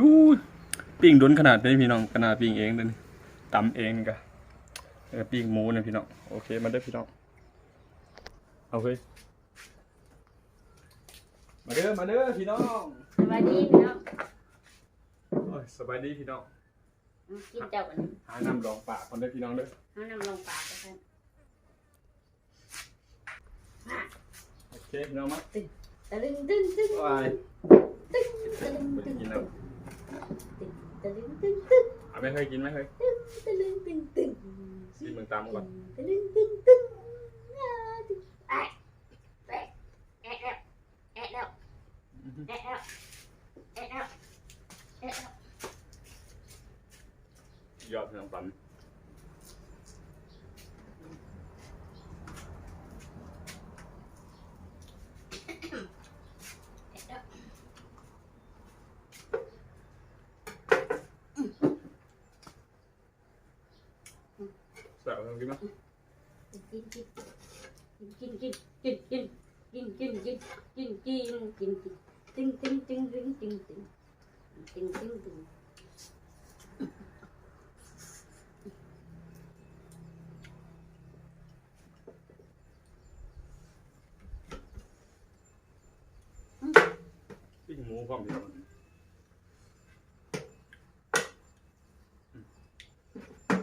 อู้ยปิ้งดุนขนาดนี้พี่น้องขนาดปิ้งเองเลยตำเองนี่กะเออปิ้งหมูเนี่ยพี่น้องโอเคมาเด้อพี่น้องเอาเฮ้ยมาเด้อมาเด้อพี่น้องสวัสดีพี่น้องโอ้ยสบายดีพี่น้องอืมกินเจ้ากันนี้หาน้ำรองปากคนเด้อพี่น้องเด้อเอาน้ำลงปากกันโอเคพี่น้องมาตะลึงตึ้งตึ้งวายตึ้งตะลึงไม่ตึ้งกิน ตึ้แล้วงตะลึงตึ้งตึ้งเอาไม่เคยกินไหมเคยตะลึงตึ้งตึ้งกินเมืองตามก่อนตะลึงตึ้งตึ้งอ่าตึ้งแอะแอะแอะแล้วแอะแล้วแอะแล้วแอะแล้วแอะแล้วยอดพี่น้องปั๊มแซ่บพี่น้องกินไหม กินกินกินกินกินกินกินกินกินกินกินกินตึ้งตึ้งตึ้งตึ้งตึ้งตึ้งตึ้งตึ้งตึ้งปิ้งหมูพร้อมพี่น้อง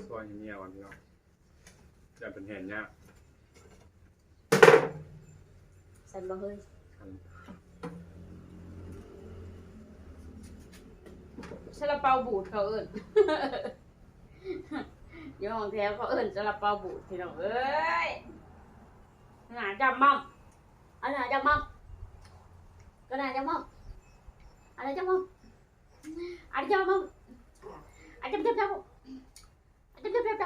ซอยเงียบๆก่อนพี่น้องอย่าเป็นแห่นยาก สันบ่เฮ้ยซาลาเปาบูดเขาเอิ้นอยู่ห้องแถวเขาเอิ้นซาลาเปาบูดพี่น้องเอ้ยหนาจำมั่มอันหนาจำมั่มก็หนาจำมั่มอะไรจำมั่มอะไรจำมั่มอะไรจำจำจำอะไรจำจำจำจ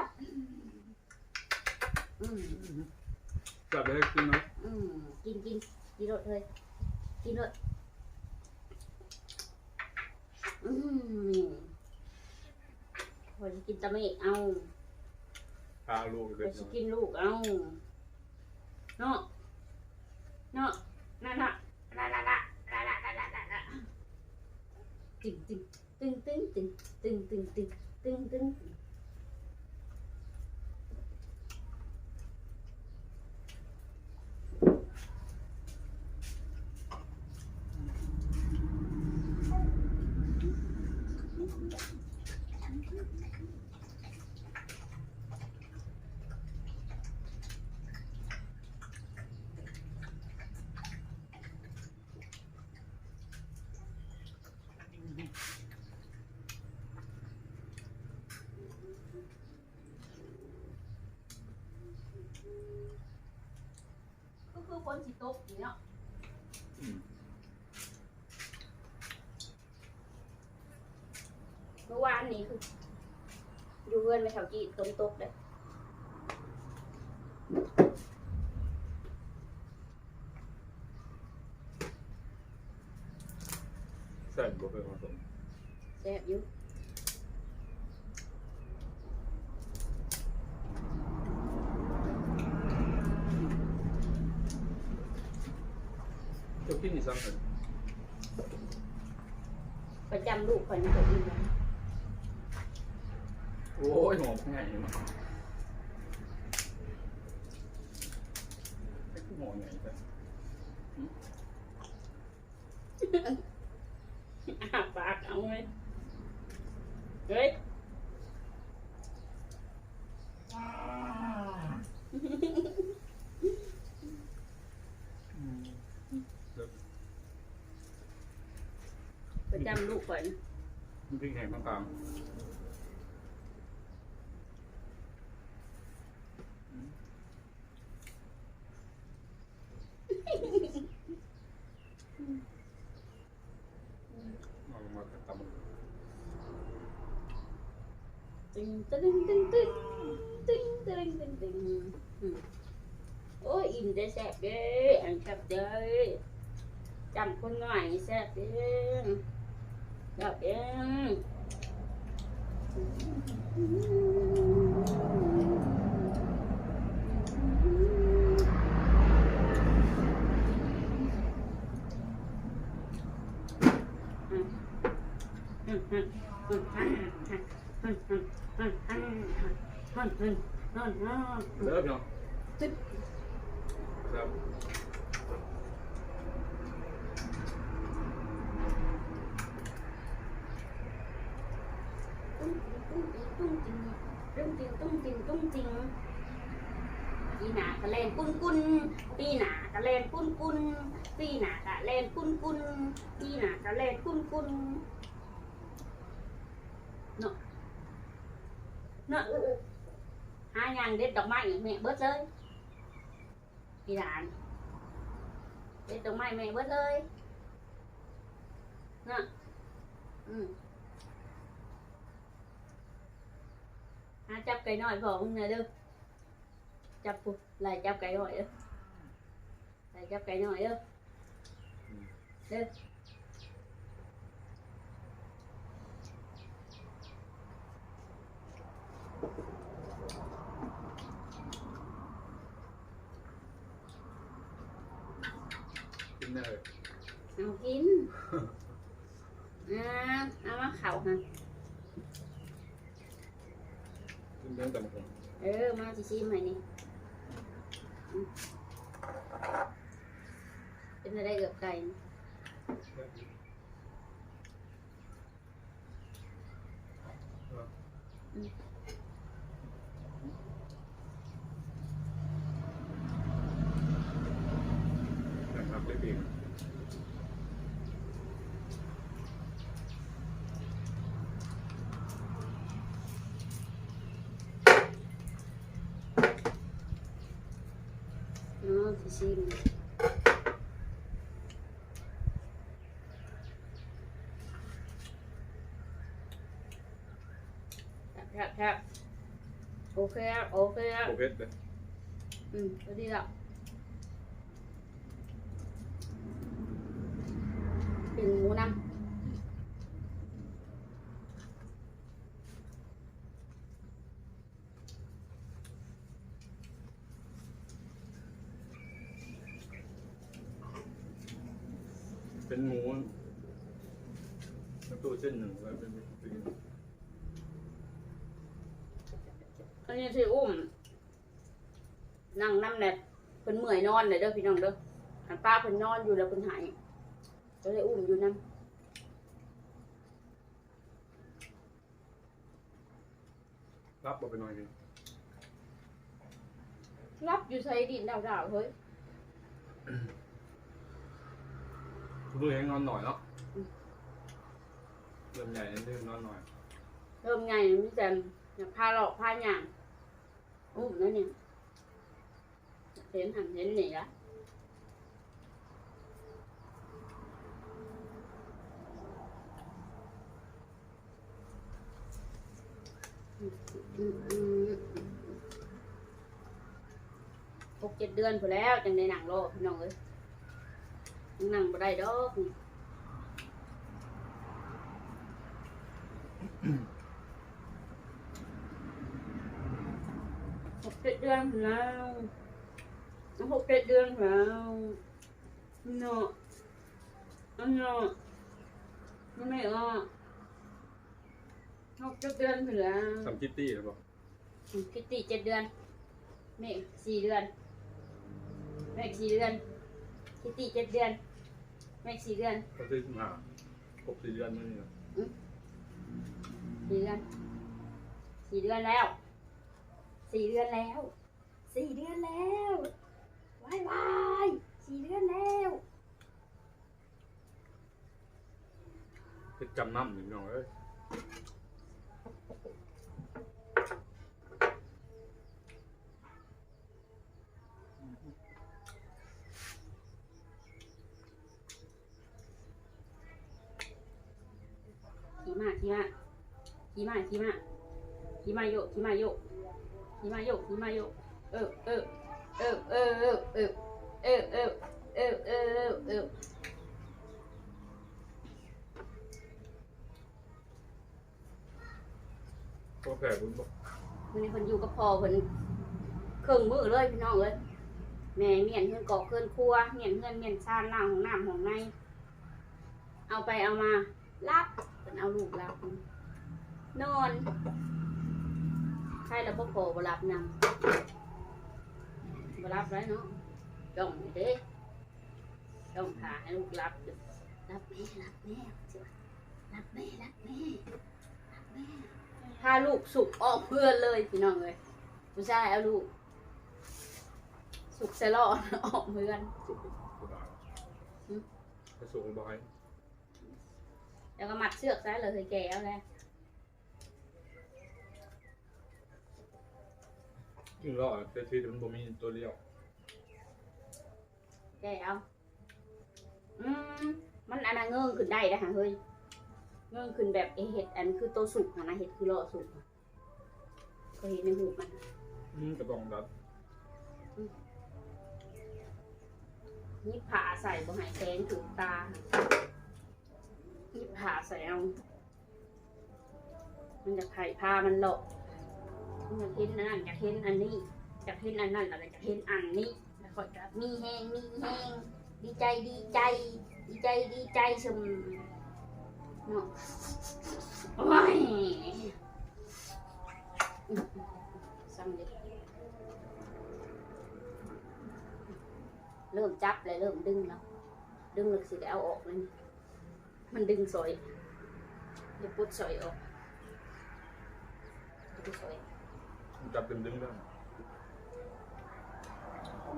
ำ อืมแซ่บเลยกินไหมอืมกินกินกินรสเลยกินรสอืมพอจะกินตะเมกเอาพาลูกไปพเลอยจะกินลูกเอาเนาะเนาะนั่นน่ะนั่นน่ะนั่นน่ะนั่นน่ะนั่นน่ะนั่นน่ะตึงตึงตึงตึงตึงตึงตึงตึงตึงตึงตึง ก็คือฝนสิตกอย่าง เนาะอืมเมื่อวานนี้คือ อยู่เพื่อนไปแถวจีนฝนตกเลยแซ่บบ่เคยผสมแซ่บอยู่ ที่ซ้ำกันประจำลูกคนตัวอื่นนะโอ้ยหอมง่ายมากไอ้ผู้หอมใหญ่จัง Thank. ประจำลูกคอยนะมันพริกแห้งต่างๆเอามากระตำตึงตึงตึงตึงตึงตึงตึงตึงอืมโอ้ยอิ่มได้แซ่บเด้ออันครับเด้อจำคนหน่อยแซ่บเด้อ แซ่บเด้อเลิกเนาะครับ ตุ้งติงตุ้งติงตุ้งติงปีหนากะเลนปุ้นปุ้นปีหนากะเลนปุ้นปุ้นปีหนากะเลนปุ้นปุ้นปีหนากะเลนปุ้นปุ้นเนาะเนาะหาอย่างเด็ดดอกไม้อีกแม่เบิดเลยปีหนานเด็ดดอกไม้แม่เบิดเลยเนาะอืม หาจับไก่น้อยพอมึงนะเด้อจับปุ๊บไล่จับไก่น้อยเด้อไล่จับไก่น้อยเด้อเด้อกินได้เลยเอากิน อ่าเอามาเข่าฮะกิน เองแต่ผมเออ มาชิชิมหนี่อืมเป็นอะไรเกือบไก่นี่ น้องสิชิมแคบๆโอเค โอเค โอเคเลย อืมก็ดีละ นหมูตู้เส้นหนึ่งแล้วเป็นป็นอันนี้สิอุ้ม นั่งน้ำแหนบเพิ่นเมื่อยนอนเลยเด้อพี่น้องเด้อหันป้าเพิ่นนอนอยู่แล้วเพิ่นหายก็เลยอุ้มอยู่น้รับบอกไปหน่อยดิำรับอยู่ใส่ดินดาวๆเฮ้ย ดูเองนอนหน่อยเนาะเริ่มใหญ่นิดนึงนอนหน่อยเริ่มไงมิแต่อยากพาหลอกพาหยางอุ้มนั่นเนี่ยเห็นหันเห็นหนีละอืมอืมอืมหกเจ็ดเดือนพอแล้ว จังได้หนังโลกพี่น้องเอ้ยยังห นังบ่ได้ดอกนี่หกเจ็ดเดือนพอแล้วหกเจ็ดเดือนพอแล้วเนาะอันเนาะมันไม่ออกหกเจ็ดเดือนพอแล้วทำคิตตี้หรือเปล่าคิตตี้เจ็ดเดือนเมฆสี่เดือนเมฆสี่เดือนคิตตี้เจ็ดเดือน เมฆสี่เดือนเขาซื้อมาครบสี่เดือนนั่นนี่นะสี่เดือนสี่เดือนแล้วสี่เดือนแล้วสี่เดือนแล้ววายวายสี่เดือนแล้วเป็นจำน้ำอยู่พี่น้องเอ้ย ขี่ มาขี่มาขี่มาขี่มาโยกขี่มาโยกขี่มาโยกขี่มาโยกเออเออเออเออเออเออเออเออเออเออเออเออพวกแผ่บุญบอกวันนี้เพิ่นอยู่กับพ่อเพิ่นเครื่องมือเลยพี่น้องเอ้ยแม่เมียนเฮือนกอกเฮือนครัวเมียนเฮือนเมียนชาล่างของน้ำของใน เอาไปเอามา รับเพิ่นเอาลูกรับนอน ใครแล้วพ่อโผล่รับนำบ่รับไรเนาะจ้องเด้จ้องหาให้ลูกรับอยู่รับแม่รับแม่รับแม่รับแม่รับแม่ถ้าลูกสุกออกเพื่อนเลยพี่น้องเลยผู้ชายเอาลูก สุกเซลอนออกเพื่อนสุกสบายอืมไปสุกบ่อย แล้วก็มัดเชือกซะเลยแกเอาแล้วยิ่งรอดแต่ที่มันบ่มีตัวเลี้ยวแกเอาอืมมันอันนั้นเงื่อนขึ้นได้นะฮะเฮ้ยเงื่อนขึ้นแบบไอ้เห็ดอันคือตัวสุกอะนะเห็ดคือรอสุกอะเคยเห็นในหูมันอืมก็ต้องดัดนี่ผ่าใส่บ่ใหายแสงถึงตา นี่ผ่าใส่เอา มันจะไข่พามันหลอกมันจะเห็นอันนั้นจะเห็นอันนี้จะเห็นอันนั้นอะไรจะเห็นอันนี้แล้วก็จะมีแหงมีแหงดีใจดีใจ ดีใจดีใจสมเนาะโอ้ยสั่งเด็กเริ่มจับเลยเริ่มดึงแล้วดึงเลยสิได้เอาออกเลยนี่ มันดึงสอยเดี๋ยวปุดสอยออกเดี๋ยวปุดสอยจับดึงดึงได้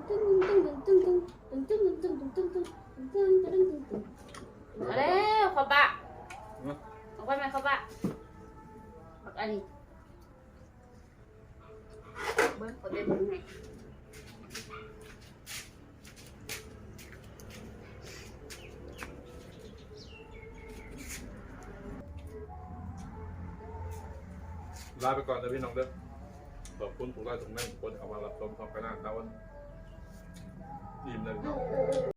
ตึ้งตึ้งตึ้งตึ้งตึ้งตึ้งตึ้งตึ้งตึ้งตึ้งตึ้งตึ้งตึ้งตึ้งตึ้งมาแล้วเขาบะเอาไว้ไหมเขาบะบักอันนี้เบิ้งเขาเดินยังไง ลาไปก่อนนะพี่น้องเด้อขอบคุณทุกท่านทุกท่านทุกคนเอามารับชมชองกันหน้าตาวันอิ่มเลย